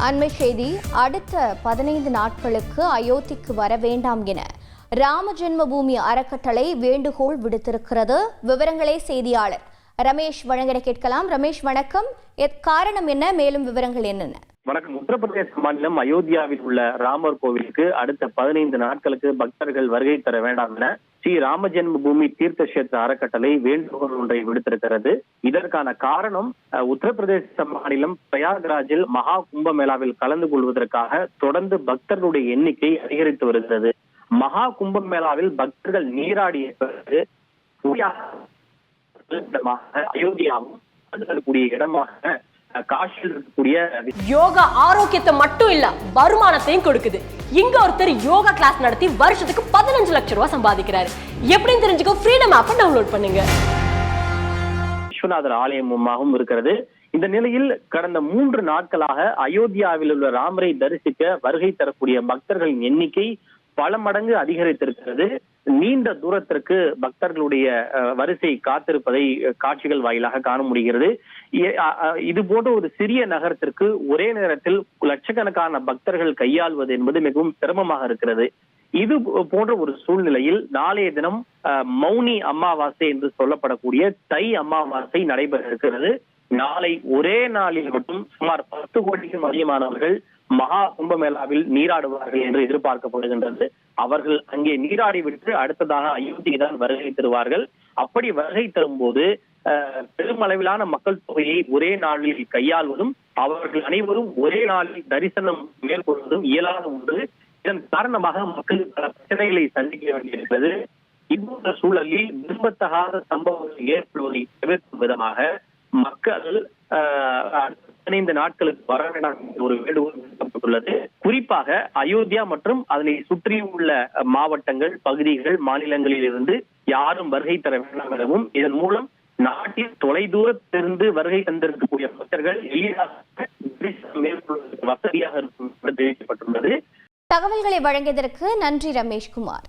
அண்மை செய்தி அடுத்த பதினைந்து நாட்களுக்கு அயோத்திக்கு வர வேண்டாம் என ராம ஜென்மபூமி அறக்கட்டளை வேண்டுகோள் விடுத்திருக்கிறது. விவரங்களே செய்தியாளர். ரமேஷ் வழங்கிட கேட்கலாம். ரமேஷ் வணக்கம். காரணம் என்ன? மேலும் விவரங்கள் என்னென்ன? வணக்கம். உத்தரப்பிரதேச மாநிலம் அயோத்தியாவில் உள்ள ராமர் கோவிலுக்கு அடுத்த பதினைந்து நாட்களுக்கு பக்தர்கள் வருகை தர வேண்டாம் என ஸ்ரீ ராம ஜென்ம பூமி தீர்த்த கஷேத்திர அறக்கட்டளை வேண்டுகோள் ஒன்றை விடுத்திருக்கிறது. இதற்கான காரணம் உத்தரப்பிரதேச மாநிலம் பிரயாக்ராஜில் மகா கும்பமேளாவில் கலந்து கொள்வதற்காக தொடர்ந்து பக்தர்களுடைய எண்ணிக்கை அதிகரித்து வருகிறது. மகா கும்பமேளாவில் பக்தர்கள் நீராடிய பிறகு அயோத்தியாவும் கூடிய இடமாக அஹ், காசியில் இருக்கக்கூடிய யோகா ஆரோக்கியத்தை மட்டும் இல்ல வருமானத்தையும் கொடுக்குது. இங்க ஒருத்தர் யோகா கிளாஸ் நடத்தி வருஷத்துக்கு பதினஞ்சு லட்சம் ரூபாய் சம்பாதிக்கிறாரு. எப்படின்னு தெரிஞ்சுக்க ஃப்ரீடம் ஆப்பை டவுன்லோட் பண்ணுங்க. விஸ்வநாதர் ஆலயமுமாகவும் இருக்கிறது. இந்த நிலையில் கடந்த மூன்று நாட்களாக அயோத்தியாவில் உள்ள ராமரை தரிசிக்க வருகை தரக்கூடிய பக்தர்களின் எண்ணிக்கை பல மடங்கு அதிகரித்திருக்கிறது. நீண்ட தூரத்திற்கு பக்தர்களுடைய வரிசை காத்திருப்பதை காட்சிகள் வாயிலாக காண முடிகிறது. இது போன்ற ஒரு சிறிய நகரத்திற்கு ஒரே நேரத்தில் லட்சக்கணக்கான பக்தர்கள் கையாள்வது என்பது மிகவும் சிரமமாக இருக்கிறது. இது போன்ற ஒரு சூழ்நிலையில் நாளைய தினம் மௌனி அமாவாசை என்று சொல்லப்படக்கூடிய தை அமாவாசை நடைபெற இருக்கிறது. நாளை ஒரே நாளில் மட்டும் சுமார் பத்து கோடிக்கும் அதிகமானவர்கள் மகா கும்பமேளாவில் நீராடுவார்கள் என்று எதிர்பார்க்கப்படுகின்றது. அவர்கள் அங்கே நீராடி விட்டு அடுத்ததாக அயோத்திக்கு தான் வருகை தருவார்கள். அப்படி வருகை தரும்போது பெருமளவிலான மக்கள் தொகையை ஒரே நாளில் கையாள்வதும் அவர்கள் அனைவரும் ஒரே நாளில் தரிசனம் மேற்கொள்வதும் இயலாத ஒன்று. இதன் காரணமாக மக்கள் பல பிரச்சனைகளை சந்திக்க வேண்டியிருக்கிறது. இந்த சூழலில் விரும்பத்தகாத சம்பவங்கள் ஏற்படுவதை தவிர்க்கும் விதமாக மக்கள் ஆஹ், பதினைந்து நாட்களுக்கு வர வேண்டாம் என்று ஒரு வேண்டுகோள் அறிவிக்கப்பட்டுள்ளது குறிப்பாக அயோத்தியா மற்றும் அதனை சுற்றியுள்ள மாவட்டங்கள் பகுதிகள் மாநிலங்களில் இருந்து யாரும் வருகை தர வேண்டாம் எனவும் இதன் மூலம் நாட்டில் தொலைதூரத்திலிருந்து வருகை தந்திருக்கக்கூடிய பக்தர்கள் எளிதாக மேற்கொள்வதற்கு வசதியாக இருக்கும் என்று தெரிவிக்கப்பட்டுள்ளது. தகவல்களை வழங்கியதற்கு நன்றி ரமேஷ்குமார்.